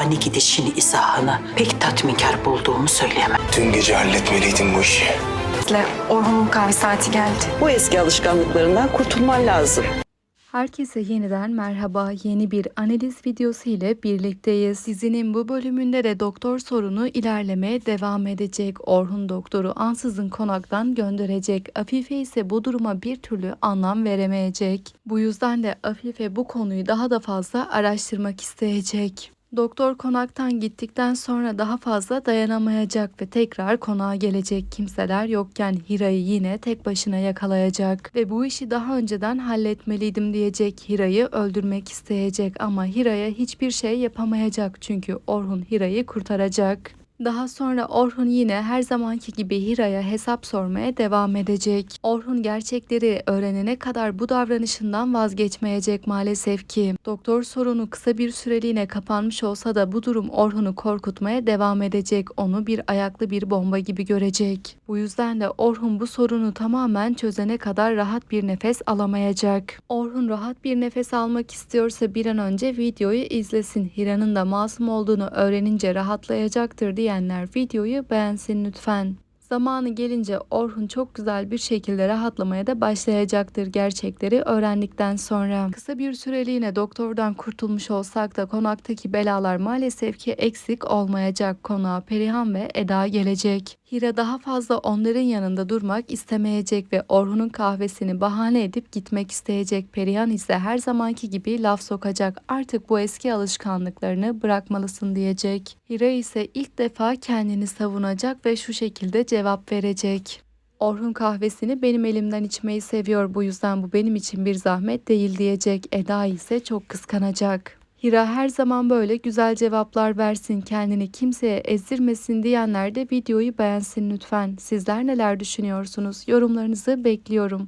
ani gidişini izahını pek tatminkar bulduğumu söyleyemem. Dün gece halletmeliydim bu işi. Orhun'un kahve saati geldi. Bu eski alışkanlıklarından kurtulman lazım. Herkese yeniden merhaba. Yeni bir analiz videosu ile birlikteyiz. Dizinin bu bölümünde de doktor sorunu ilerlemeye devam edecek. Orhun doktoru ansızın konaktan gönderecek. Afife ise bu duruma bir türlü anlam veremeyecek. Bu yüzden de Afife bu konuyu daha da fazla araştırmak isteyecek. Doktor konaktan gittikten sonra daha fazla dayanamayacak ve tekrar konağa gelecek kimseler yokken Hira'yı yine tek başına yakalayacak ve bu işi daha önceden halletmeliydim diyecek. Hira'yı öldürmek isteyecek ama Hira'ya hiçbir şey yapamayacak çünkü Orhun Hira'yı kurtaracak. Daha sonra Orhun yine her zamanki gibi Hira'ya hesap sormaya devam edecek. Orhun gerçekleri öğrenene kadar bu davranışından vazgeçmeyecek maalesef ki. Doktor sorunu kısa bir süreliğine kapanmış olsa da bu durum Orhun'u korkutmaya devam edecek. Onu bir ayaklı bir bomba gibi görecek. Bu yüzden de Orhun bu sorunu tamamen çözene kadar rahat bir nefes alamayacak. Orhun rahat bir nefes almak istiyorsa bir an önce videoyu izlesin. Hira'nın da masum olduğunu öğrenince rahatlayacaktır diyenler videoyu beğensin lütfen. Zamanı gelince Orhun çok güzel bir şekilde rahatlamaya da başlayacaktır gerçekleri öğrendikten sonra. Kısa bir süreliğine doktordan kurtulmuş olsak da konaktaki belalar maalesef ki eksik olmayacak. Konağa Perihan ve Eda gelecek. Hira daha fazla onların yanında durmak istemeyecek ve Orhun'un kahvesini bahane edip gitmek isteyecek. Perihan ise her zamanki gibi laf sokacak. Artık bu eski alışkanlıklarını bırakmalısın diyecek. Hira ise ilk defa kendini savunacak ve şu şekilde cevap verecek. Orhun kahvesini benim elimden içmeyi seviyor bu yüzden bu benim için bir zahmet değil diyecek. Eda ise çok kıskanacak. Hira her zaman böyle güzel cevaplar versin, kendini kimseye ezdirmesin diyenler de videoyu beğensin lütfen. Sizler neler düşünüyorsunuz? Yorumlarınızı bekliyorum.